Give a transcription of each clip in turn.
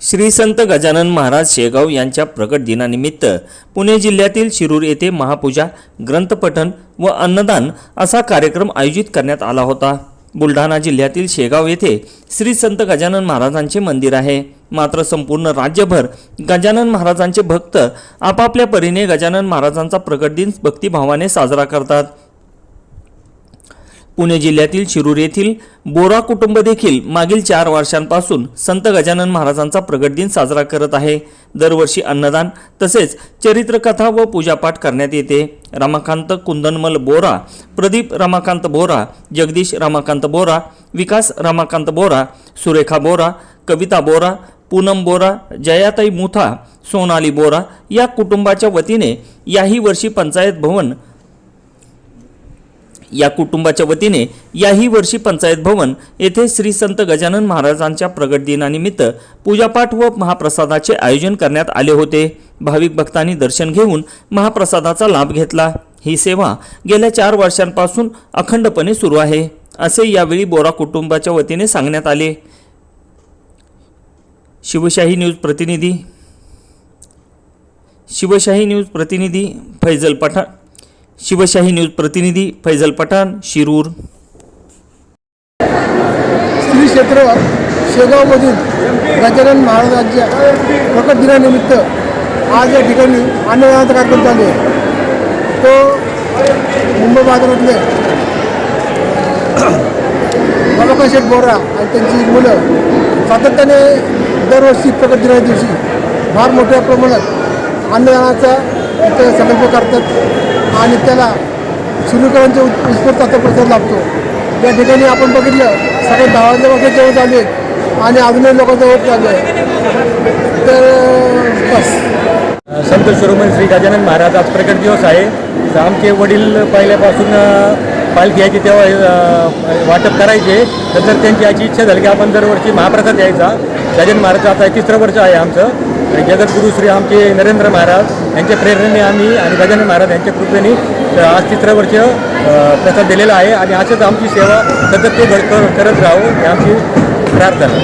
श्री संत गजानन महाराज शेगाव यांच्या प्रकट दिनानिमित्त पुणे जिल्ह्यातील शिरूर येथे महापूजा ग्रंथपठण व अन्नदान असा कार्यक्रम आयोजित करण्यात आला होता. बुलढाणा जिल्ह्यातील शेगाव येथे श्री संत गजानन महाराजांचे मंदिर आहे. मात्र संपूर्ण राज्यभर गजानन महाराजांचे भक्त आपापल्या परीने गजानन महाराजांचा प्रकट दिन भक्तिभावाने साजरा करतात. पुणे जिल्ह्यातील शिरूर येथील बोरा कुटुंब देखील मागील चार वर्षांपासून संत गजानन महाराजांचा प्रगट दिन साजरा करत आहे. दरवर्षी अन्नदान तसेच चरित्रकथा व पूजापाठ करण्यात येते. रमाकांत कुंदनमल बोरा प्रदीप रमाकांत बोरा जगदीश रमाकांत बोरा विकास रमाकांत बोरा सुरेखा बोरा कविता बोरा पूनम बोरा जयाताई मुथा सोनाली बोरा या कुटुंबाच्या वतीने याही वर्षी पंचायत भवन या कुटुंबाच्या वतीने याही वर्षी पंचायत भवन येथे श्री संत गजानन महाराजांच्या प्रगट दिनानिमित्त पूजापाठ व महाप्रसादाचे आयोजन करण्यात आले होते. भाविक भक्तांनी दर्शन घेऊन महाप्रसादाचा लाभ घेतला. ही सेवा गेल्या चार वर्षांपासून अखंडपणे सुरू आहे असे यावेळी बोरा कुटुंबाच्या वतीने सांगण्यात आले. शिवशाही न्यूज प्रतिनिधी शिवशाही न्यूज प्रतिनिधी फैजल पठाण शिवशाही न्यूज प्रतिनिधी फैजल पठाण शिरूर. श्री क्षेत्र शेगावमधील गजानन महाराजांच्या प्रकट दिनानिमित्त आज या ठिकाणी अन्नदानाचा कार्यक्रम चालू आहे. तो मुंबई बाजारातले बाबाका शेठ बोरा आणि त्यांची मुलं सातत्याने दरवर्षी प्रकट दिनाच्या दिवशी फार मोठ्या प्रमाणात अन्नदानाचा इथं संकल्प करतात. आणि त्याला सुरूकरांच्या उत्स्फूर्त असा प्रसाद लाभतो. या ठिकाणी आपण बघितलं सगळे गावातल्या वगैरे जवळ चालू आहेत आणि अजूनही ओळख चालू आहे. तर बस. संत शिरोमणी श्री गजानन महाराज आज प्रकट दिवस आहे. आमचे वडील पहिल्यापासून पालखी यायची तेव्हा वाटप करायचे. तर जर त्यांची याची इच्छा झाली की आपण दरवर्षी महाप्रसाद यायचा. गजानन महाराज आता तिसरं वर्ष आहे आमचं. जगद्गुरू श्री आमचे नरेंद्र महाराज यांच्या प्रेरणेने आम्ही आणि गजानन महाराज यांच्या कृपेने आज तिसरं वर्ष प्रसाद दिलेला आहे आणि असंच आमची सेवा सतत ते कर- करत राहू ही आमची प्रार्थना.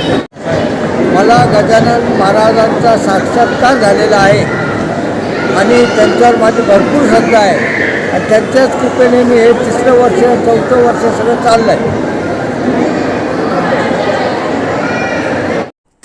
मला गजानन महाराजांचा साक्षात्कार झालेला आहे आणि त्यांच्यावर माझी भरपूर श्रद्धा आहे. आणि त्यांच्याच कृपेने मी हे तिसरं वर्ष चौथं वर्ष सगळं चाललं आहे